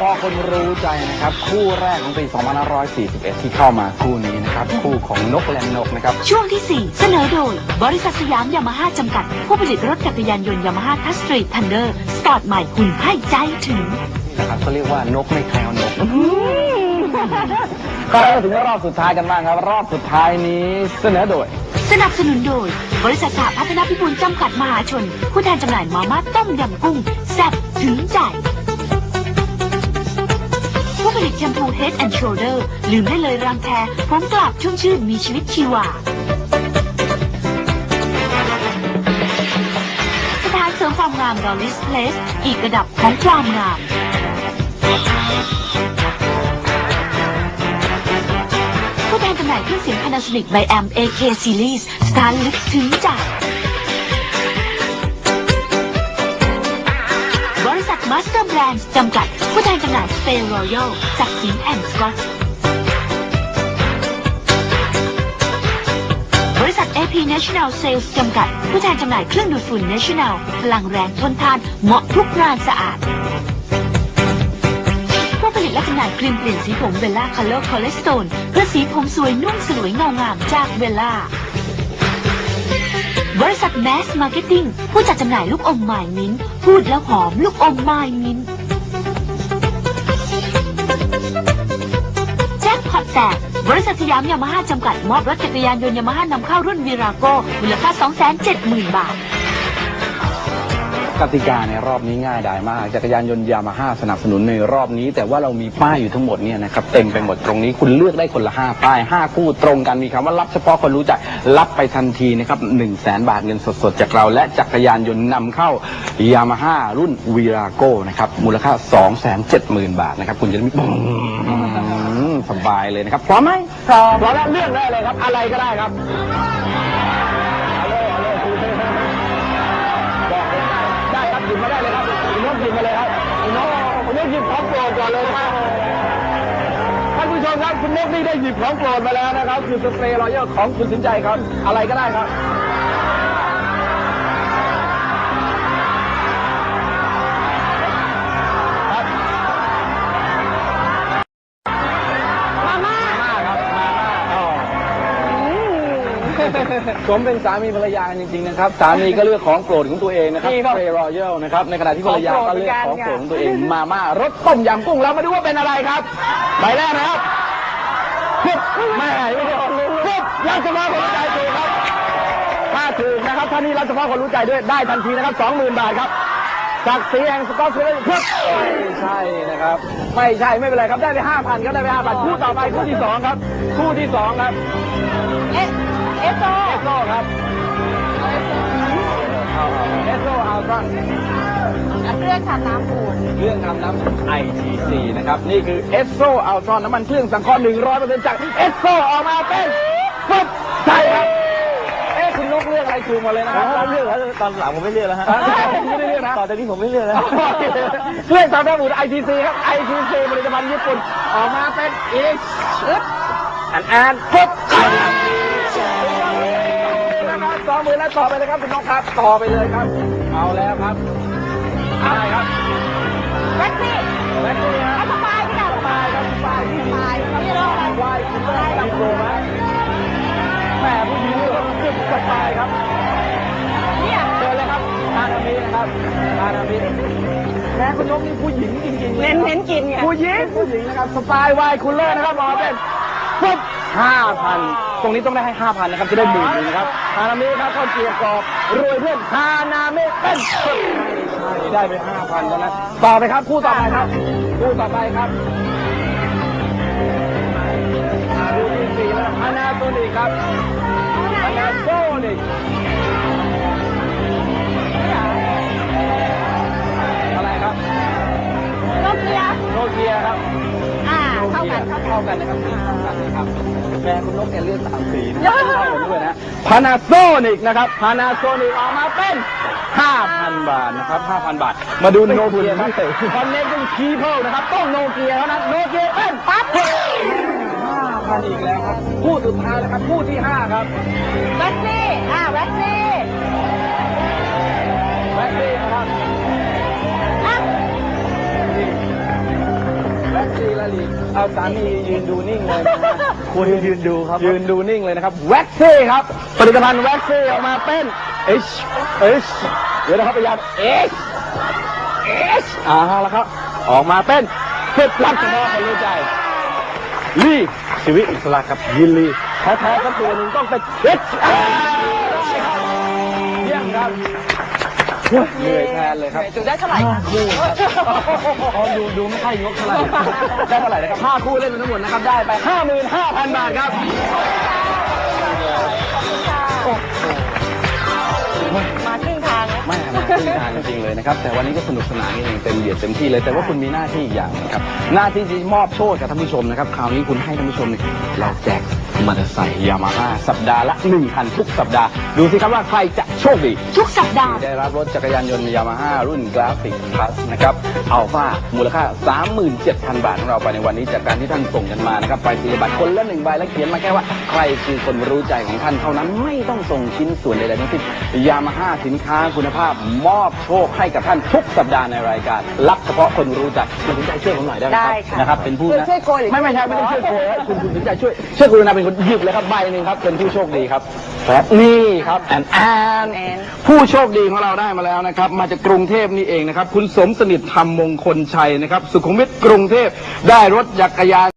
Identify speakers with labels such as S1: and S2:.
S1: พาะคนรู้ใจนะครับ คู่แรกของปี 2541 ที่เข้ามาคู่นี้นะครับ คู่ของนกและนกนะครับ
S2: ช่วงที่ 4 เสนอโดย บริษัทสยามยามาฮ่าจำกัด ผู้ผลิตรถจักรยานยนต์ยามาฮ่าทัสตรีททันเดอร์สปอร์ตใหม่หุ่นให้ใจถึง
S1: นะครับเขาเรียกว่านกไม่แคลวนกก็มาถึงรอบสุดท้ายกันบ้างครับ รอบสุดท้ายนี้เสนอโดย
S2: สนับสนุนโดย บริษัทสหพัฒนาพิบูลจำกัดมหาชน ผู้แทนจำหน่ายมาม่าต้มยำกุ้งแซ่บถึงใจผู้ผลิต แชมพู Head and Shoulder ลืมได้เลยรังแคพร้อมกลับชุ่มชื่นมีชีวิตชีวา สถานเสริมความงามดอลลิสเพลสอีกระดับของความงามผู้แทนจำหน่ายเครื่องเสียง Panasonic by Amp AK Series สถานลึกถึง ใจบริษัท Master Brands จำกัด ผู้แทนจำหน่าย Stay Royal จากสีแอนด์สกอตบริษัท AP National Sales จำกัด ผู้แทนจำหน่ายเครื่องดูดฝุ่น National พลังแรงทนทาน เหมาะทุกงานสะอาดผู้ผลิตและจำหน่ายครีมเปลี่ยนสีผมเบลล่าคัลเลอร์คอเลสโตนเพื่อสีผมสวยนุ่มสลวยเงางามจากเบลล่า บริษัทแมสมาร์เก็ตติ้งผู้จัดจำหน่ายลูกอมไมล์มิ้นท์พูดแล้วหอมลูกอมไมล์มิ้นท์แจ็คพอตแตกบริษัทสยามยามาฮ่าจำกัดมอบรถจักรยานยนต์ยามาฮ่านำเข้ารุ่นวีราโก้มูลค่า 270,000 บาท
S1: กติกาในรอบนี้ง่ายดายมาก จักรยานยนต์ยามาฮ่าสนับสนุนในรอบนี้ แต่ว่าเรามีป้ายอยู่ทั้งหมดเนี่ยนะครับเต็มไปหมดตรงนี้คุณเลือกได้คนละห้าป้ายห้าคู่ตรงกันมีคำว่ารับเฉพาะคนรู้จักรับไปทันทีนะครับหนึ่งแสนบาทเงินสดๆจากเรา และจักรยานยนต์นำเข้ายามาฮ่ารุ่นวีราโก้นะครับมูลค่า 2 7 0 0 0 0 บาทนะครับคุณจะได้ม่อืมสบายเลยนะครับพร้อมไหมพร้อมพร้อมแล้วเลือกได้เลยครับอะไรก็ได้ครับ ก่อนเลยนะครับท่านผู้ชมครับคุณนกนี่ได้หยิบของโปรดมาแล้วนะครับคือสเปรย์รอยัลของคุณสินใจครับ อะไรก็ได้ครับ สมเป็นสามีภรรยากันจริงๆนะครับ สามีก็เลือกของโปรดของตัวเองนะครับเฟรรอยัลนะครับ ในขณะที่ภรรยาก็เลือกของโปรดของตัวเองมาม่ารสต้มยำกุ้งเรามาดูว่าเป็นอะไรครับใบแรกนะครับปุ๊บไม่ไม่ได้ปุ๊บรัชพาคนรู้ใจถูกครับถ้าถูกนะครับท่านนี้รัชพาคนรู้ใจด้วยได้ทันทีนะครับสองหมื่นบาทครับศักดิ์ศรีแห่งสกอตแลนด์ครับไม่ใช่นะครับ ไม่ใช่ไม่เป็นไรครับได้ไปห้าพันครับได้ไปห้าพันคู่ต่อไปคู่ที่สองครับ คู่ที่สองครับ
S2: เอ เอโซ
S1: เอสโซครับเอสโซอัลตร้า
S2: เครื่องทำน้ำปูน
S1: เครื่องทำน้ำ ITC นะครับ นี่คือเอสโซอัลตร้าน้ำมันเครื่องสังเคราะห์100%จากเอสโซออกมาเป็นปุ๊บใช่ครับเอ๊ะคุณนกเลือกอะไรถูกหมดเลยนะครับ
S3: เลือกแล้วตอนหลังผมไม่เลือกแล้วฮะ
S1: อ่าผมไม่ได้เลือกนะ
S3: ต่อจากนี้ผมไม่เลือกแล้ว
S1: เรื่องตามระบุ ITC ครับ ITC ผลิตภัณฑ์ญี่ปุ่นออกมาเป็นอีกอึ๊บอันอันปุ๊บนะครับ สองหมื่นแล้วต่อไปเลยครับคุณนกครับ ต่อไปเลยครับ เอาแล้วครับอะไรครับ
S2: แว็กซี่
S1: แม็กซี่ครับ
S2: สบายพี่ดาว
S1: สบายครับสบายที่
S2: สบายเขาจะเล่าอะไร
S1: วายคุณได้กับโปรไหมแหมผู้หญิงนี่ก็สึกสบายครับ
S2: เนี่ย
S1: เชิญเลยครับทานามินะครับทานามิแม่คุณนกนี่ผู้หญิงจริงๆเลย
S2: เน้นเน้นกินไง
S1: ผู้หญิงผู้หญิงนะครับสปายวายคุณเลอร์นะครับหมอเป็น ปุ๊บห้าพันตรงนี้ต้องได้ให้ห้าพันนะครับจะได้หมื่นหนึ่งนะครับฮานามิครับข้าวเกรียวกรอบรวยเพื่อนฮานามิเป็นปึ๊บได้ไปห้าพันแล้วนะต่อไปครับคู่ต่อไปครับคู่ต่อไปครับคู่ที่สี่นะฮานาโตนิครับฮานาโตนิ กั
S2: นเท่ากันเท่ากัน
S1: นะครับเท่ากันนะครับแม่คุณนกแกเลือกสามสีนะเข้ากันด้วยนะพานาโซนิกนะครับพานาโซนิกออกมาเป็น 5,000 บาทนะครับ 5,000 บาท มาดูโนเกียครับคอนเนคเป็นคีเพิลนะครับ ต้องโนเกียเท่านั้นโนเกียเป็นปั๊บ5,000 อีกแล้วครับคู่สุดท้ายแล้วครับคู่ที่ 5 ครับ
S2: แว็กซี่อ่าแว็
S1: เอาสามียืนดูนิ่งเลยนะฮะ
S3: คุณยืนดูครับ
S1: ยืนดูนิ่งเลยนะครับแว็กซี่ครับผลิตภัณฑ์แว็กซี่ออกมาเป็นเอชเอชเดี๋ยวนะครับพยายามเอชเอชอ่าแล้วครับ ออกมาเป็นเคล็ดลับเฉพาะคนรู้ใจลี่ชีวิตอิสระครับยินลีแท้ๆก็ตัวหนึ่งต้องเป็นเอชเยี่ยมครับ เหนื่อยแทนเลยครับ
S4: ดูได้เท่าไหร่คะ
S1: คู่ครับอ๋อดูดูไม่ค่อยงกเท่าไหร่ได้เท่าไหร่นะครับห้าคู่เล่นไปทั้งหมดนะครับได้ไปห้าหมื่นห้าพันบาทครับ
S4: มาครึ่งทาง แล้ว
S1: ไม่มาครึ่งทางจริงๆเลยนะครับ แต่วันนี้ก็สนุกสนานกันเองเต็มเหยียดเต็มที่เลย แต่ว่าคุณมีหน้าที่อีกอย่างนะครับ หน้าที่ที่มอบโชคกับท่านผู้ชมนะครับ คราวนี้คุณให้ท่านผู้ชมเนี่ยเราแจกมอเตอร์ไซค์ยามาฮ่าสัปดาห์ละหนึ่งคันทุกสัปดาห์ ดูสิครับว่าใครจะโชคดี
S2: ทุกสัปดาห์
S1: ได้รับรถจักรยานยนต์ยามาฮ่ารุ่นกราฟิกพลัสนะครับอัลฟามูลค่า 37,000 บาทของเราไปในวันนี้จากการที่ท่านส่งกันมานะครับไปสีบัตรคนละหนึ่งใบแล้วเขียนมาแค่ว่า ใครคือคนรู้ใจของท่านเท่านั้นไม่ต้องส่งชิ้นส่วนใดๆทั้งสิ้นยามาฮ่าสินค้าคุณภาพมอบโชคให้กับท่านทุกสัปดาห์ในรายการ รับเฉพาะคนรู้ใจคุณสนใจช่วยผมหน่อยได้ไหมครับ
S4: ได้ค่ะ
S1: นะครับเป็นผู้นะ
S4: ช่วยโกยหรือ
S1: ไม่ไม่ใช่ไม่ต้องช่วยโกยคุณคุณสนใจช่วยช่วยกรุณาเป็นคนหยิบเลยครับใบหนึ่งครับเป็นผู้โชคดีครับครับนี่ครับแอนแอน
S4: แอน
S1: ผู้โชคดีของเราได้มาแล้วนะครับ มาจากกรุงเทพนี่เองนะครับ คุณสมสนิทธรรมมงคลชัยนะครับ สุขุมวิทกรุงเทพได้รถจักรยาน